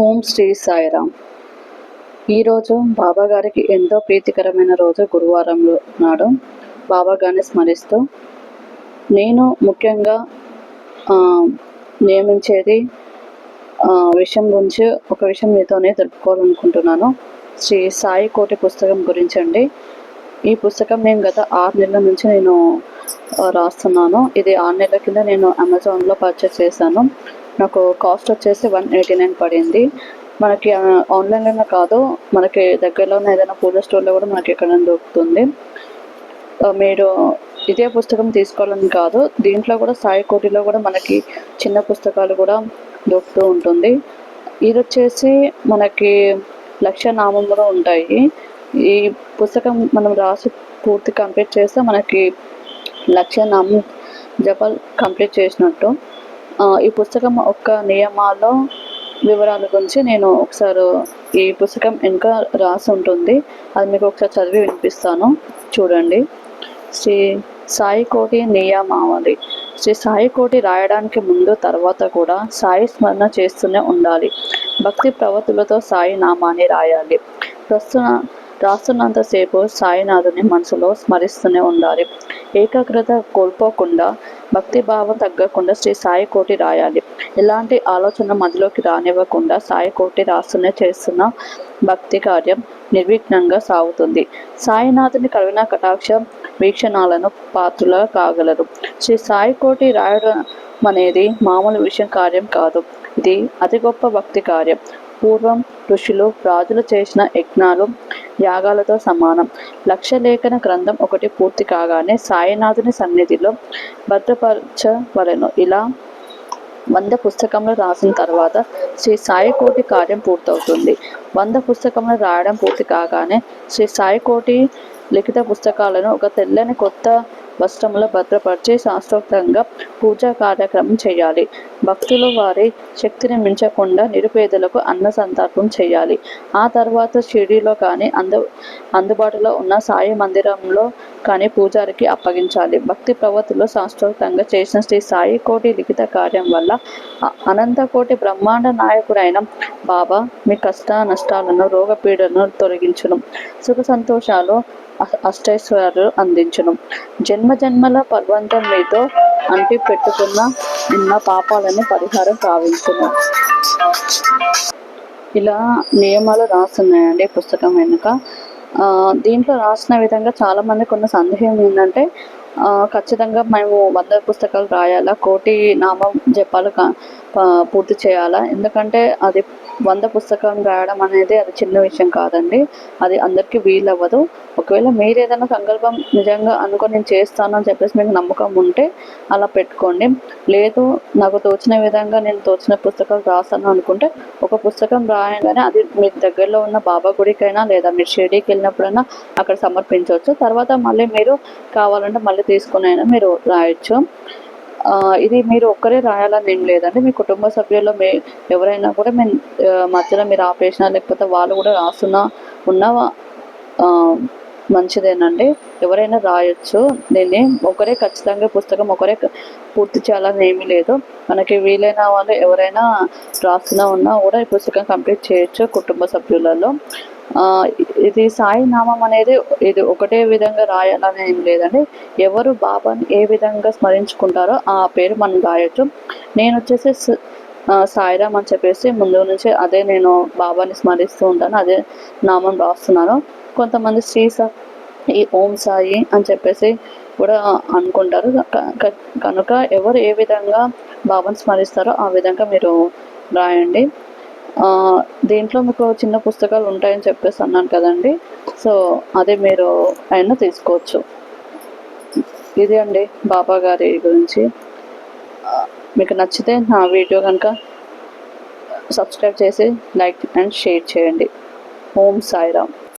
ఓం శ్రీ సాయిరామ్. ఈరోజు బాబా గారికి ఎంతో ప్రీతికరమైన రోజు గురువారం నాడు. బాబా గారిని స్మరిస్తూ నేను ముఖ్యంగా నియమించేది విషయం గురించి ఒక విషయం మీతోనే తెలుపుకోవాలనుకుంటున్నాను. శ్రీ సాయి కోటి పుస్తకం గురించి అండి. ఈ పుస్తకం నేను గత ఆరు నెలల నుంచి నేను రాస్తున్నాను. ఇది ఆరు నెలల కింద నేను అమెజాన్లో పర్చేస్ చేశాను. నాకు కాస్ట్ వచ్చేసి వన్ ఎయిటీ నైన్ పడింది. మనకి ఆన్లైన్లోనే కాదు మనకి దగ్గరలో ఉన్న ఏదైనా పూజ స్టోర్లో కూడా మనకి ఎక్కడైనా దొరుకుతుంది. మీరు ఇదే పుస్తకం తీసుకోవాలని కాదు దీంట్లో కూడా సాయి కోటిలో కూడా మనకి చిన్న పుస్తకాలు కూడా దొరుకుతూ ఉంటుంది. ఇది వచ్చేసి మనకి లక్ష నామం కూడా ఉంటాయి. ఈ పుస్తకం మనం రాసి పూర్తి కంప్లీట్ చేస్తే మనకి లక్ష నామం జపాలు కంప్లీట్ చేసినట్టు. ఈ పుస్తకం ఒక్క నియమాల్లో వివరాల గురించి నేను ఒకసారి ఈ పుస్తకం ఇంకా రాసి ఉంటుంది. అది మీకు ఒకసారి చదివి వినిపిస్తాను. చూడండి. శ్రీ సాయి కోటి నియమావళి. శ్రీ సాయి కోటి రాయడానికి ముందు తర్వాత కూడా సాయి స్మరణ చేస్తూనే ఉండాలి. భక్తి ప్రవృత్తులతో సాయి నామాన్ని రాయాలి. ప్రస్తుత రాస్తున్నంతసేపు సాయినాథుని మనసులో స్మరిస్తూనే ఉండాలి. ఏకాగ్రత కోల్పోకుండా భక్తి భావం తగ్గకుండా శ్రీ సాయి కోటి రాయాలి. ఎలాంటి ఆలోచన మధ్యలోకి రానివ్వకుండా సాయి కోటి రాస్తూనే చేస్తున్న భక్తి కార్యం నిర్విఘ్నంగా సాగుతుంది. సాయినాథుని కరుణ కటాక్ష వీక్షణాలను పాత్రలుగా కాగలరు శ్రీ సాయి కోటి రాయడం అనేది మామూలు విషయం కార్యం కాదు. ఇది అతి గొప్ప భక్తి కార్యం. పూర్వం ఋషులు రాజులు చేసిన యజ్ఞాలు యాగాలతో సమానం. లక్షలేఖన గ్రంథం ఒకటి పూర్తి కాగానే సాయినాథుని సన్నిధిలో భద్రపరచవలెను. ఇలా వంద పుస్తకంలో రాసిన తర్వాత శ్రీ సాయి కోటి కార్యం పూర్తవుతుంది. వంద పుస్తకంలో రాయడం పూర్తి కాగానే శ్రీ సాయి కోటి లిఖిత పుస్తకాలను ఒక తెల్లని కొత్త వస్త్రములు భద్రపరిచి శాస్త్రోక్తంగా పూజా కార్యక్రమం చేయాలి. భక్తులు వారి శక్తిని మించకుండా నిరుపేదలకు అన్న సంతర్పం చేయాలి. ఆ తర్వాత షిరిడీలో కానీ అందు అందుబాటులో ఉన్న సాయి మందిరంలో కానీ పూజారికి అప్పగించాలి. భక్తి ప్రవృత్తిలో శాస్త్రోక్తంగా చేసిన శ్రీ సాయి కోటి లిఖిత కార్యం వల్ల అనంతకోటి బ్రహ్మాండ నాయకుడైన బాబా మీ కష్ట నష్టాలను రోగపీడను తొలగించును. సుఖ సంతోషాలు అ- అష్టైశ్వర్యాలు అందించును. జన్మ జన్మల పర్వంతం మీతో అంటి పెట్టుకున్న ఉన్న పాపాలని పరిహారం కావించును ఇలా నియమాలు రాస్తున్నాయండి పుస్తకం వెనుక. దీంట్లో రాసిన విధంగా చాలా మందికి ఉన్న సందేహం ఏంటంటే ఖచ్చితంగా మేము వంద పుస్తకాలు రాయాలా కోటి నామం జపాలు కా- పూర్తి చేయాలా. ఎందుకంటే అది వంద పుస్తకం రాయడం అనేది అది చిన్న విషయం కాదండి. అది అందరికీ వీలవ్వదు. ఒకవేళ మీరు ఏదైనా సంకల్పం నిజంగా అనుకొని నేను చేస్తాను అని చెప్పేసి మీకు నమ్మకం ఉంటే అలా పెట్టుకోండి. లేదు నాకు తోచిన విధంగా నేను తోచిన పుస్తకాలు రాస్తాను అనుకుంటే ఒక పుస్తకం రాయగానే అది మీ దగ్గరలో ఉన్న బాబా గుడికైనా లేదా మీరు షిరిడీకి వెళ్ళినప్పుడైనా అక్కడ సమర్పించవచ్చు. తర్వాత మళ్ళీ మీరు కావాలంటే మళ్ళీ తీసుకుని అయినా మీరు రాయొచ్చు. ఇది మీరు ఒక్కరే రాయాలని ఏం లేదండి. మీ కుటుంబ సభ్యుల్లో మీ ఎవరైనా కూడా మేము మధ్యలో మీరు ఆపేసినా లేకపోతే వాళ్ళు కూడా రాస్తున్నా ఉన్న మంచిదేనండి. ఎవరైనా రాయొచ్చు. దీన్ని ఒకరే ఖచ్చితంగా పుస్తకం ఒకరే పూర్తి చేయాలని ఏమీ లేదు. మనకి వీలైన వాళ్ళు ఎవరైనా రాస్తున్నా ఉన్నా కూడా ఈ పుస్తకం కంప్లీట్ చేయొచ్చు కుటుంబ సభ్యులలో. ఇది సాయి నామం అనేది ఇది ఒకటే విధంగా రాయాలని ఏం లేదండి. ఎవరు బాబాని ఏ విధంగా స్మరించుకుంటారో ఆ పేరు మనం రాయొచ్చు. నేను వచ్చేసి సాయిరామ్ అని చెప్పేసి ముందు నుంచి అదే నేను బాబాని స్మరిస్తూ ఉంటాను అదే నామం రాస్తున్నాను. కొంతమంది శ్రీ సా ఈ ఓం సాయి అని చెప్పేసి కూడా అనుకుంటారు. కనుక ఎవరు ఏ విధంగా బాబాని స్మరిస్తారో ఆ విధంగా మీరు రాయండి. దీంట్లో మీకు చిన్న పుస్తకాలు ఉంటాయని చెప్పేసి అన్నాను కదండి. సో అదే మీరు అయినా తీసుకోవచ్చు. ఇది అండి బాబా గారి గురించి. మీకు నచ్చితే నా వీడియో కనుక సబ్స్క్రైబ్ చేసి లైక్ అండ్ షేర్ చేయండి. ఓం సాయిరామ్.